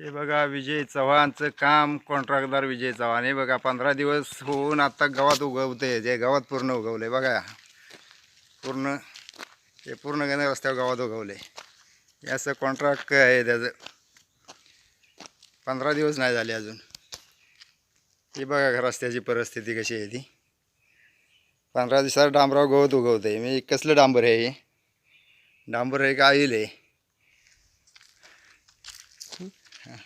हे बघा विजय चव्हाणचं काम कॉन्ट्रॅक्टदार विजय चव्हाण. हे बघा पंधरा दिवस होऊन आत्ता गवत उगवते. जे गवत पूर्ण उगवले बघा. पूर्ण हे पूर्ण गण रस्त्यावर गवत उगवले. हे असं कॉन्ट्रॅक्ट आहे त्याचं. पंधरा दिवस नाही झाले अजून. हे बघा रस्त्याची परिस्थिती कशी आहे ती. पंधरा दिवसात डांबराव गवत उगवते. मी कसलं डांबर आहे हे? डांबर आहे का आईल आहे. गोळीबार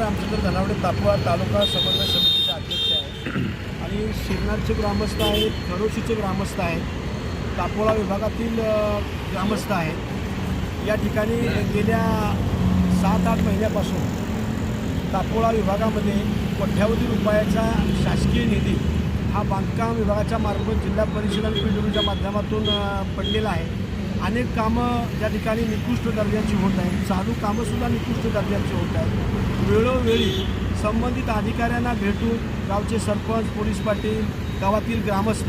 रामचंद्र धनावडे तापवा तालुका समन्वय समितीचे अध्यक्ष आहे. आणि शिरनारचे ग्रामस्थ आहेत खरोशीचे ग्रामस्थ आहेत तापोळा विभागातील ग्रामस्थ आहेत. या ठिकाणी गेल्या सात आठ महिन्यापासून तापोळा विभागामध्ये कोट्यावधी रुपयाचा शासकीय निधी हा बांधकाम विभागाच्या मार्फत जिल्हा परिषद आणि पीडब्ल्यूच्या माध्यमातून पडलेला आहे. अनेक कामं त्या ठिकाणी निकृष्ट दर्जाची होत आहेत चालू कामंसुद्धा निकृष्ट दर्जाची होत आहेत. वेळोवेळी संबंधित अधिकाऱ्यांना भेटून गावचे सरपंच पोलीस पाटील गावातील ग्रामस्थ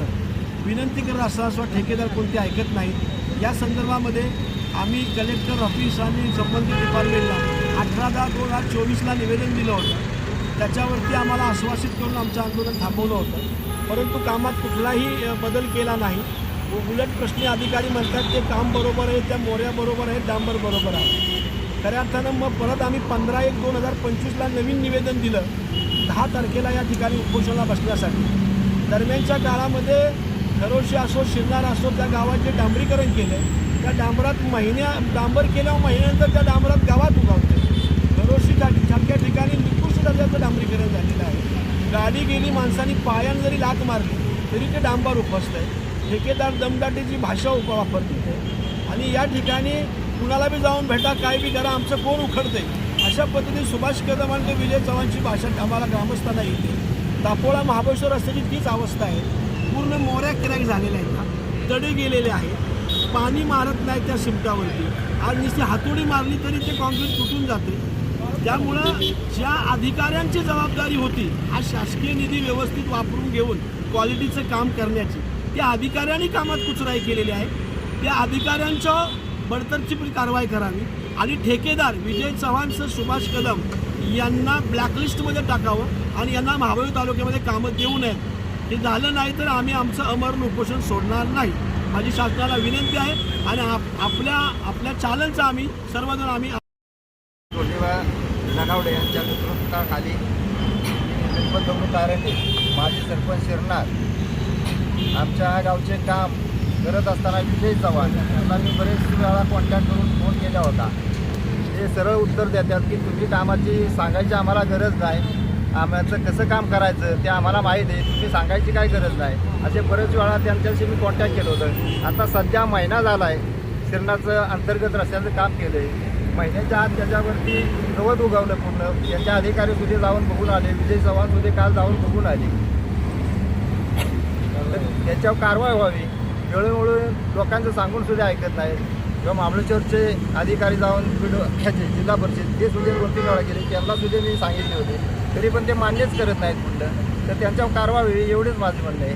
विनंती करत असताना सुद्धा ठेकेदार कोणते ऐकत नाहीत. या संदर्भामध्ये आम्ही कलेक्टर ऑफिस आणि संबंधित डिपार्टमेंटला अठरा दहा दोन हजार चोवीसला निवेदन दिलं होतं. त्याच्यावरती आम्हाला आश्वासित करून आमचं आंदोलन थांबवलं होतं. परंतु कामात कुठलाही बदल केला नाही. उलट प्रश्नी अधिकारी म्हणतात ते काम बरोबर आहे त्या मोऱ्या बरोबर आहे डांबर बरोबर आहे खऱ्या अर्थानं मग परत आम्ही पंधरा एक दोन हजार पंचवीसला नवीन निवेदन दिलं दहा तारखेला या ठिकाणी उपोषणाला बसण्यासाठी. दरम्यानच्या काळामध्ये खरोशी असो शिरणार असो त्या गावाचे डांबरीकरण केलं. त्या डांबरात महिन्या डांबर केल्यावर महिन्यानंतर त्या डांबरात गावात उगावते खरोशी सारख्या ठिकाणी निकृष्ट दर्जाचं डांबरीकरण झालेलं आहे. गाडी गेली माणसांनी पायानं जरी लात मारली तरी ते डांबर उपसतं आहे ठेकेदार दमदाटीची भाषा उप वापरते ते. आणि या ठिकाणी कुणाला बी जाऊन भेटा काय बी करा आमचं कोण उखडते अशा पद्धतीने सुभाष कदम आणि ते विजय चव्हाणची भाषा आम्हाला ग्रामस्थांना येते. दापोळा महाबळेश्वर रस्त्याची तीच अवस्था आहे. पूर्ण मोऱ्या क्रॅक झालेल्या आहेत तडे गेलेले आहेत. पाणी मारत नाही त्या शिमटावरती आज नुसती हातोडी मारली तरी ते कॉन्क्रीट तुटून जाते. त्यामुळं ज्या अधिकाऱ्यांची जबाबदारी होती हा शासकीय निधी व्यवस्थित वापरून घेऊन क्वालिटीचं काम करण्याची त्या अधिकाऱ्यांनी कामात कुचराई केलेली आहे. त्या अधिकाऱ्यांच्या बडतरची कारवाई करावी आणि ठेकेदार विजय चव्हाणचं सुभाष कदम यांना ब्लॅकलिस्टमध्ये टाकावं आणि यांना महाबळी तालुक्यामध्ये कामं देऊ नयेत हे झालं नाही तर आम्ही आमचं अमरण उपोषण सोडणार नाही. माझी शासनाला विनंती आहे आणि आप आपल्या आपल्या चॅनलचं आम्ही सर्वजण आम्ही ननावडे यांच्या नेतृत्वाखाली गणपत कारंडे माजी सरपंच शिरणार आमच्या गावचे काम करत असताना विजय चव्हाण यांना मी बरेच वेळा कॉन्टॅक्ट करून फोन केला होता. ते सरळ उत्तर देतात की तुम्ही कामाची सांगायची आम्हाला गरज नाही. आम्हाला कसं काम करायचं ते आम्हाला माहीत आहे. तुम्ही सांगायची काय गरज नाही. असे बरेच वेळा त्यांच्याशी मी कॉन्टॅक्ट केलं होतं. आता सध्या महिना झाला आहे शिरणाचं अंतर्गत रस्त्याचं काम केलं आहे महिन्याच्या आत त्याच्यावरती गवत उगवलं पूर्ण. त्यांच्या अधिकारी सुद्धा जाऊन बघून आले. विजय चव्हाण सुद्धा काल जाऊन बघून आले. त्याच्यावर कारवाई व्हावी. वेळोवेळी लोकांचं सांगून सुद्धा ऐकत नाही. किंवा महाबळेश्वरचे अधिकारी जाऊन व्हिडिओ ह्याचे जिल्हा परिषद ते सुद्धा वरती तीन वेळा गेले त्यांना सुद्धा मी सांगितले होते. तरी पण ते मान्यच करत नाहीत म्हटलं तर त्यांच्यावर कारवाई व्हावी एवढेच माझं म्हणणं आहे.